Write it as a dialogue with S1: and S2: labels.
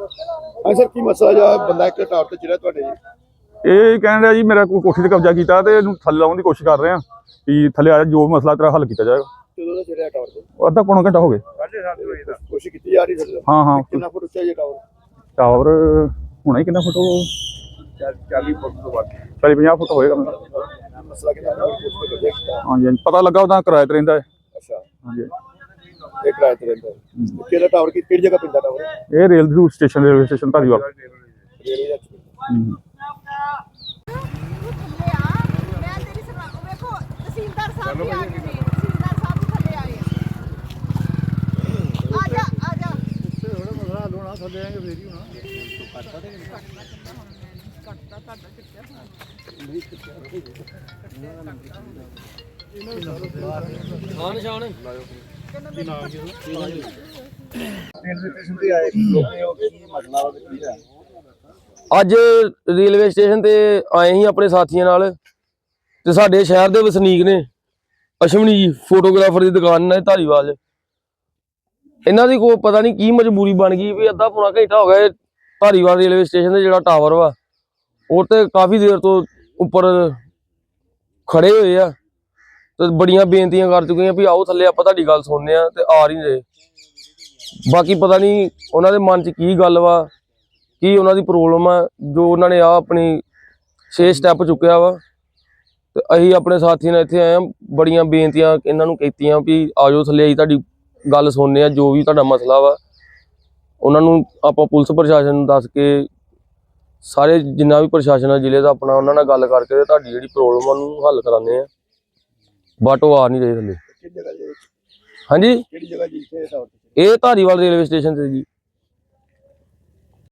S1: ਹਾਂ ਸਰ ਕੀ ਮਸਲਾ ਜਾ ਬੰਦਾ ਇੱਕ ਟਾਵਰ ਤੇ ਚੜਿਆ ਤੁਹਾਡੇ ਜੀ?
S2: ਇਹ ਕਹਿਣ ਰਿਹਾ ਜੀ ਮੇਰਾ ਕੋਈ ਕੋਠੀ ਤੇ ਕਬਜ਼ਾ ਕੀਤਾ ਤੇ ਇਹਨੂੰ ਥੱਲੇ ਲਾਉਣ ਦੀ ਕੋਸ਼ਿਸ਼ ਕਰ ਰਹੇ ਆ ਵੀ ਥੱਲੇ ਆ ਜਾ, ਜੋ ਮਸਲਾ ਤੇਰਾ ਹੱਲ ਕੀਤਾ ਜਾਏਗਾ।
S1: ਕਦੋਂ ਦਾ ਚੜਿਆ ਟਾਵਰ ਤੇ?
S2: ਉਹ ਅੱਧਾ ਪੌਣਾ ਘੰਟਾ ਹੋ ਗਿਆ
S1: 7:30 ਵਜੇ ਦਾ। ਕੋਸ਼ਿਸ਼ ਕੀਤੀ ਜਾ ਰਹੀ ਸਰ।
S2: ਹਾਂ ਹਾਂ।
S1: ਕਿੰਨਾ ਫੁੱਟ ਉੱਚਾ ਜੀ ਟਾਵਰ
S2: ਟਾਵਰ ਹੋਣਾ ਹੀ ਕਿੰਨਾ ਫੁੱਟ
S1: 40 ਫੁੱਟ ਤੋਂ ਵੱਧ।
S2: 40 50 ਫੁੱਟ ਹੋਏਗਾ।
S1: ਮਸਲਾ ਕਿੰਨਾ?
S2: ਹਾਂਜੀ। ਪਤਾ ਲੱਗਾ ਉਹਦਾ ਕਿਰਾਏ ਤੇ ਰਹਿੰਦਾ ਹੈ।
S1: ਅੱਛਾ।
S2: ਹਾਂਜੀ।
S1: ਇਹ ਕਿਰਾਏ ਤੇ ਰਹਿੰਦਾ ਹੈ। ਕਿਹੜਾ ਟਾਵਰ ਕੀ ਕਿਹੜੀ ਜਗ੍ਹਾ ਪੈਂਦਾ ਟਾਵਰ
S2: ਇਹ ਰੇਲ ਦੀ station railway station Dhariwal
S1: railway ਦਾ
S2: ਹਮ।
S3: ਥੱਲੇ ਆ ਮੈਂ ਤੇਰੀ ਸਲਾਹ ਵੇਖੋ ਤਹਿਸੀਲਦਾਰ ਸਾਹਿਬ ਵੀ ਆ ਗਏ ਨੇ ਤਹਿਸੀਲਦਾਰ ਸਾਹਿਬ ਵੀ ਥੱਲੇ ਆਏ ਆ ਆ ਜਾ ਆ ਜਾ ਕੱਟਦਾ ਤੁਹਾਡਾ
S4: ਅੱਜ ਰੇਲਵੇ ਸਟੇਸ਼ਨ ਤੇ ਆਏ ਸੀ ਆਪਣੇ ਸਾਥੀਆਂ ਨਾਲ ਤੇ ਸਾਡੇ ਸ਼ਹਿਰ ਦੇ ਵਸਨੀਕ ਨੇ ਅਸ਼ਵਨੀ ਜੀ, ਫੋਟੋਗ੍ਰਾਫਰ ਦੀ ਦੁਕਾਨ ਨੇ ਧਾਰੀਵਾਲ ਇਹਨਾਂ ਦੀ ਕੋਈ ਪਤਾ ਨਹੀਂ ਕੀ ਮਜਬੂਰੀ ਬਣ ਗਈ ਵੀ ਅੱਧਾ ਪੂਰਾ ਘੰਟਾ ਹੋ ਗਿਆ ਧਾਰੀਵਾਲ ਰੇਲਵੇ ਸਟੇਸ਼ਨ ਤੇ ਜਿਹੜਾ ਟਾਵਰ ਵਾ, ਉਹ ਤੇ ਕਾਫੀ ਦੇਰ ਤੋਂ ਉੱਪਰ ਖੜੇ ਹੋਏ ਆ। ਤੇ ਬੜੀਆਂ ਬੇਨਤੀਆਂ ਕਰ ਚੁੱਕੇ ਆ ਵੀ ਆਓ ਥੱਲੇ ਆਪਾਂ ਤੁਹਾਡੀ ਗੱਲ ਸੁਣਨੇ ਆ ਤੇ ਆ ਨਹੀਂ ਰਹੇ। ਬਾਕੀ ਪਤਾ ਨਹੀਂ ਉਹਨਾਂ ਦੇ ਮਨ 'ਚ ਕੀ ਗੱਲ ਵਾ, ਕੀ ਉਹਨਾਂ ਦੀ ਪ੍ਰੋਬਲਮ ਆ, ਜੋ ਉਹਨਾਂ ਨੇ ਆ ਆਪਣੀ 6 ਸਟੈਪ ਚੁੱਕਿਆ ਵਾ। ਤੇ ਅਸੀਂ ਆਪਣੇ ਸਾਥੀ ਨਾਲ ਇੱਥੇ ਆਏ ਆ, ਬੜੀਆਂ ਬੇਨਤੀਆਂ ਇਹਨਾਂ ਨੂੰ ਕੀਤੀਆਂ ਵੀ ਆਜੋ ਥੱਲੇ ਅਸੀਂ ਤੁਹਾਡੀ ਗੱਲ ਸੁਣਨੇ ਆ, ਜੋ ਵੀ ਤੁਹਾਡਾ ਮਸਲਾ ਵਾ। ਉਹਨਾਂ ਨੂੰ ਆਪਾਂ ਪੁਲਿਸ ਪ੍ਰਸ਼ਾਸਨ ਨੂੰ ਦੱਸ ਕੇ ਸਾਰੇ ਜਿੰਨਾ ਵੀ ਪ੍ਰਸ਼ਾਸਨ ਆ, ਜ਼ਿਲ੍ਹੇ ਦਾ ਆਪਣਾ ਉਹਨਾਂ ਨਾਲ ਗੱਲ ਕਰਕੇ ਤੁਹਾਡੀ ਜਿਹੜੀ ਪ੍ਰੋਬਲਮ ਆ ਉਹਨੂੰ ਹੱਲ ਕਰਾਉਂਦੇ ਆ। ਬਟ ਉਹ ਆ ਨਹੀਂ ਰਹੇ ਥੱਲੇ।
S1: ਕਿਹੜੀ ਜਗ੍ਹਾ ਜੀ
S4: ਹਾਂਜੀ?
S1: ਕਿਹੜੀ ਜਗ੍ਹਾ ਜੀ ਇੱਥੇ? ਟਾਵਰ ਤੇ
S4: ਇਹ ਧਾਰੀਵਾਲ ਰੇਲਵੇ ਸਟੇਸ਼ਨ ਤੇ ਜੀ।